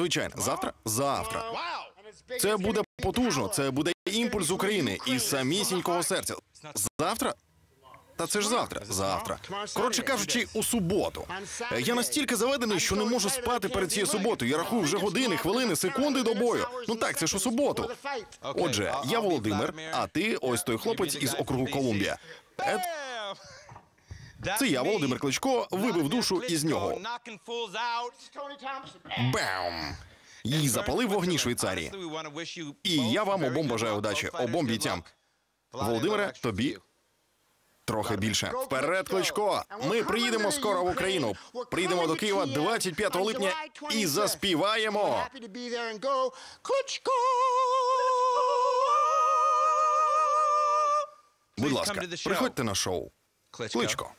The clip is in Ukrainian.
Звичайно, завтра? Завтра. Це буде потужно, це буде імпульс України із самісінького серця. Завтра? Та це ж завтра. Завтра. Коротше кажучи, у суботу. Я настільки заведений, що не можу спати перед цією суботою. Я рахую вже години, хвилини, секунди до бою. Ну так, це ж у суботу. Отже, я Володимир, а ти ось той хлопець із округу Колумбія. Е, Це я, Володимир Кличко, вибив душу із нього. Бам! Їй запалив вогні Швейцарії. І я вам обом бажаю удачі, обом бійцям. Володимире, тобі трохи більше. Вперед, Кличко! Ми приїдемо скоро в Україну. Приїдемо до Києва 25 липня і заспіваємо. Кличко! Будь ласка, приходьте на шоу. Кличко.